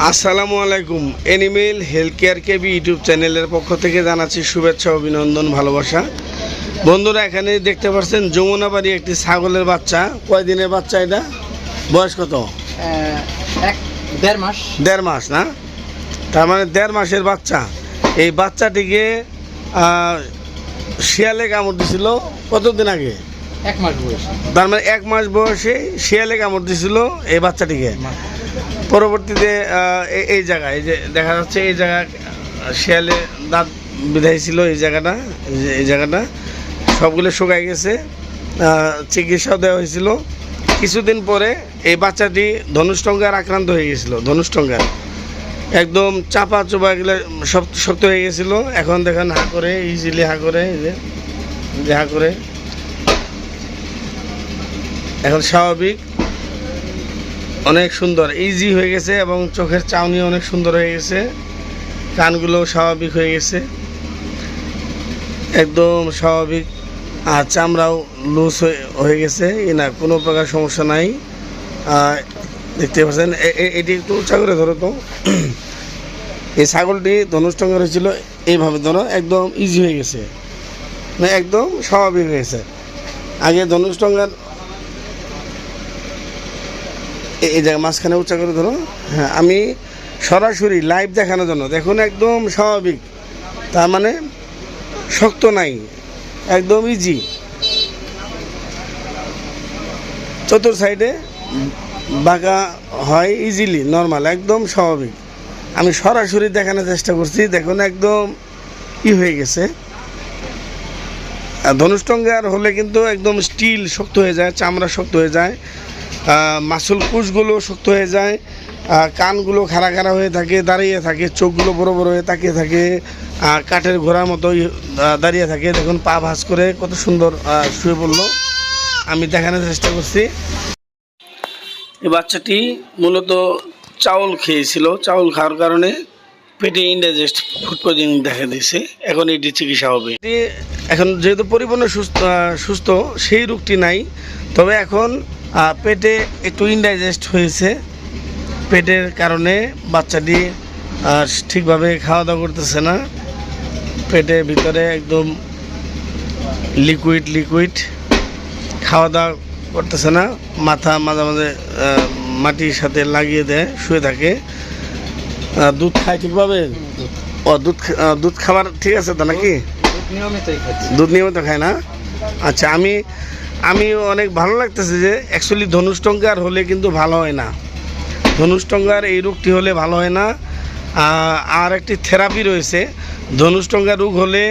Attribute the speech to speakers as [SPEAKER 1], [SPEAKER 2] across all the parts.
[SPEAKER 1] আসসালামু আলাইকুম। Animal health care KB YouTube চ্যানেলের পক্ষ থেকে জানাচ্ছি শুভেচ্ছা অভিনন্দন ভালোবাসা। বন্ধুরা এখানে দেখতে পাচ্ছেন যমুনাবাড়ি একটি ছাগলের বাচ্চা। কয়দিনের বাচ্চা এটা? বয়স কত?
[SPEAKER 2] এক দেড় মাস।
[SPEAKER 1] দেড় মাস না? তার মানে দেড় মাসের বাচ্চা। এই বাচ্চাটিকে শিয়ালে কামড় দিছিল কতদিন আগে?
[SPEAKER 2] এক মাস বয়স।
[SPEAKER 1] তার মানে এক মাস বয়সে শিয়ালে কামড় দিছিল এই বাচ্চাটিকে। পরবর্তীতে এই জায়গায় এই যে দেখা যাচ্ছে এই জায়গা শিয়ালে দাঁত বিধাই ছিল এই জায়গাটা এই জায়গাটা। সবগুলো শুকাই গেছে আহ, চিকিৎসাও দেওয়া হয়েছিল। কিছুদিন পরে এই বাচ্চাটি ধনুষ্টঙ্গার আক্রান্ত হয়ে গেছিল ধনুষ্টঙ্গার একদম চাপা চোপা এগুলো শক্ত শক্ত হয়ে গেছিল। এখন দেখেন হা করে ইজিলি হা করে যে হা করে। এখন স্বাভাবিক। অনেক সুন্দর ইজি হয়ে গেছে এবং চোখের চাউনি অনেক সুন্দর হয়ে গেছে। কানগুলো স্বাভাবিক হয়ে গেছে। একদম স্বাভাবিক। আর চামড়াও লুজ হয়ে গেছে। না, কোনো প্রকার সমস্যা নাই। দেখতে পাচ্ছেন এটি একটু উঁচা করে ধরো তো। এই ছাগলটি ধনুষ্টঙ্গের হয়েছিল, এইভাবে ধরো, একদম ইজি হয়ে গেছে। মানে একদম স্বাভাবিক হয়ে গেছে। আগে ধনুষ্টঙ্গার এই জায়গায় মাঝখানে উচ্চা করে ধরো হ্যাঁ আমি সরাসরি লাইভ দেখানোর জন্য, দেখুন একদম স্বাভাবিক। তার মানে শক্ত নাই, একদম ইজি চতুর সাইডে বাঁকা হয় ইজিলি নর্মাল একদম স্বাভাবিক। আমি সরাসরি দেখানোর চেষ্টা করছি, দেখুন একদম ই হয়ে গেছে। আর ধনুষ্টঙ্গার হলে কিন্তু একদম স্টিল শক্ত হয়ে যায়, চামড়া শক্ত হয়ে যায়। মাসুল কুচগুলো শক্ত হয়ে যায় কানগুলো খাড়া খাড়া হয়ে থাকে, দাঁড়িয়ে থাকে, চোখগুলো বড় বড় হয়ে তাকিয়ে থাকে কাঠের ঘোড়ার মতো দাঁড়িয়ে থাকে। দেখুন, পা ভাঁজ করে কত সুন্দর শুয়ে পড়ল। আমি দেখানোর চেষ্টা করছি। এই বাচ্চাটি মূলত চাউল খেয়েছিল। চাউল খাওয়ার কারণে পেটে ইন্ডাইজেস্ট ফুড পয়জনিং দেখা দিয়েছে। এখন এটি চিকিৎসা হবে। এখন যেহেতু পরিপূর্ণ সুস্থ সুস্থ, সেই রোগটি নাই। তবে এখন পেটে একটু ইনডাইজেস্ট হয়েছে। পেটের কারণে বাচ্চাটি ঠিকভাবে খাওয়া দাওয়া করতেছে না। পেটের ভিতরে একদম লিকুইড লিকুইড খাওয়া দাওয়া করতেছে না। মাথা মাঝে মাঝে মাটির সাথে লাগিয়ে দেয় শুয়ে থাকে। দুধ খায় ঠিকভাবে? ও দুধ দুধ খাবার ঠিক আছে তো নাকি?
[SPEAKER 2] দুধ
[SPEAKER 1] নিয়মিত খায় না? আচ্ছা আমি আমি অনেক ভালো লাগতেছে যে অ্যাকচুয়ালি ধনুষ্টঙ্গার হলে কিন্তু ভালো হয় না। ধনুষ্টঙ্গার এই রোগটি হলে ভালো হয় না। আর একটি থেরাপি রয়েছে। ধনুষ্টঙ্গার রোগ হলে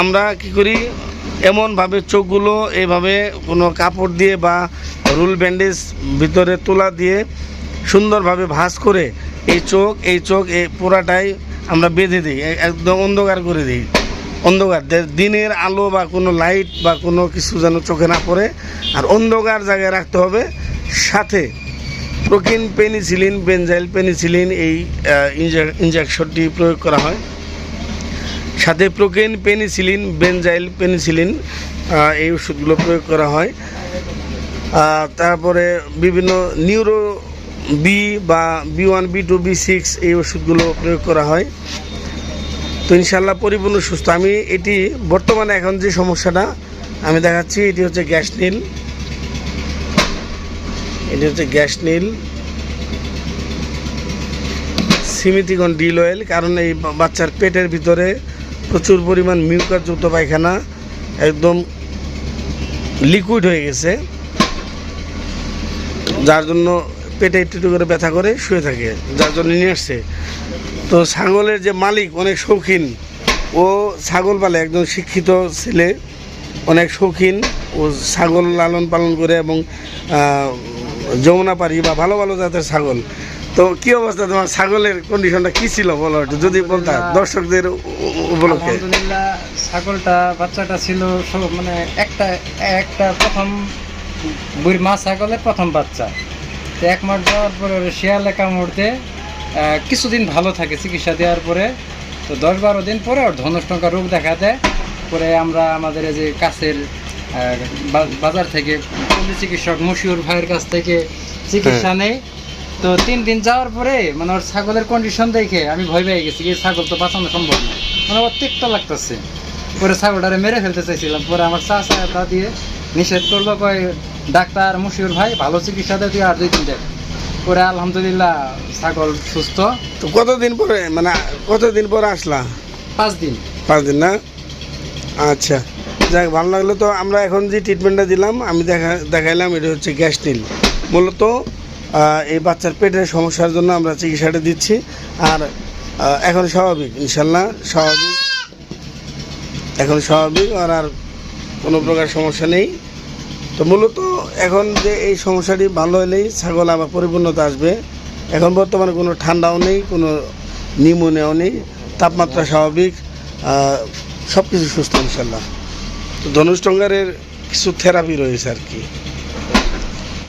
[SPEAKER 1] আমরা কি করি, এমনভাবে চোখগুলো এইভাবে কোনো কাপড় দিয়ে বা রুল ব্যান্ডেজ ভিতরে তোলা দিয়ে সুন্দরভাবে ভাঁজ করে এই চোখ এই চোখ, এই পুরাটাই আমরা বেঁধে দিই, একদম অন্ধকার করে দিই। অন্ধকার। দিনের আলো বা কোনো লাইট বা কোনো কিছু যেন চোখে না পড়ে, আর অন্ধকার জায়গায় রাখতে হবে। সাথে প্রোকিন পেনিসিলিন বেনজাইল পেনিসিলিন, এই ইনজেকশনটি প্রয়োগ করা হয়। সাথে প্রোকিন পেনিসিলিন বেনজাইল পেনিসিলিন এই ওষুধগুলো প্রয়োগ করা হয়। তারপরে বিভিন্ন নিউরো বি বা B one B two B six এই ওষুধগুলো প্রয়োগ করা হয়। তো ইনশাল্লাহ পরিপূর্ণ সুস্থ। আমি এটি বর্তমানে এখন যে সমস্যাটা, আমি দেখাচ্ছি, এটি হচ্ছে গ্যাস নীল। এটি হচ্ছে গ্যাস নীল। সিমিতিগন ডিল অয়েল, কারণ এই বাচ্চার পেটের ভিতরে প্রচুর পরিমাণ মিউকাসযুক্ত পায়খানা একদম লিকুইড হয়ে গেছে, যার জন্য পেটে একটু করে ব্যথা করে শুয়ে থাকে, যার জন্য নিয়ে আসছে। তো ছাগলের যে মালিক অনেক শৌখিন ও ছাগল পালে একজন শিক্ষিত ছেলে অনেক শৌখিন ও ছাগল লালন পালন করে এবং যমুনা পারি বা ভালো ভালো জাতের ছাগল। তো কি অবস্থা তোমার? ছাগলের কন্ডিশনটা কি ছিল বলো একটু? যদি বলতা দর্শকদের উপলক্ষে।
[SPEAKER 2] আলহামদুলিল্লাহ ছাগলটা বাচ্চাটা ছিল মানে একটা একটা প্রথম বুড়ি মা ছাগলের প্রথম বাচ্চা। এক মাস যাওয়ার পরে শিয়ালে কামড়তে কিছুদিন ভালো থাকে চিকিৎসা দেওয়ার পরে তো দশ বারো দিন পরে ওর ধনুষ্টঙ্কা রোগ দেখা দেয়। পরে আমরা আমাদের এই যে কাছের বাজার থেকে পল্লী চিকিৎসক মশিউর ভাইয়ের কাছ থেকে চিকিৎসা নেই তো তিন দিন যাওয়ার পরে মানে ওর ছাগলের কন্ডিশন দেখে আমি ভয় পেয়ে গেছি এই ছাগল তো বাঁচানো সম্ভব না। মানে তিক্ত লাগতেছে। পরে ছাগলটারে মেরে ফেলতে চাইছিলাম। পরে আমার চাচা তা দিয়ে নিষেধ করল কয় ডাক্তার মুশিউর ভাই ভালো চিকিৎসা দেয় তুই আর দুই দিন দেখ। পরে আলহামদুলিল্লাহ ছাগল সুস্থ।
[SPEAKER 1] তো কতদিন পরে মানে কতদিন পরে আসলা?
[SPEAKER 2] পাঁচ দিন।
[SPEAKER 1] পাঁচ দিন না? আচ্ছা। যাক ভালো লাগল তো আমরা এখন যে ট্রিটমেন্টটা দিলাম আমি দেখা দেখাইলাম এটা হচ্ছে গ্যাস্ট্রিল। মূলত এই বাচ্চার পেটের সমস্যার জন্য আমরা চিকিৎসাটা দিচ্ছি আর এখন স্বাভাবিক ইনশাল্লাহ স্বাভাবিক। এখন স্বাভাবিক আর আর কোনো প্রকার সমস্যা নেই। তো মূলত এখন যে এই সমস্যাটি ভালো হলেই ছাগল আবার পরিপূর্ণতা আসবে। এখন বর্তমানে কোনো ঠান্ডাও নেই, কোনো নিমোনিয়াও নেই, তাপমাত্রা স্বাভাবিক সব কিছু সুস্থ ইনশাল্লাহ তো ধনুষ্টঙ্গারের কিছু থেরাপি রয়েছে আর কি।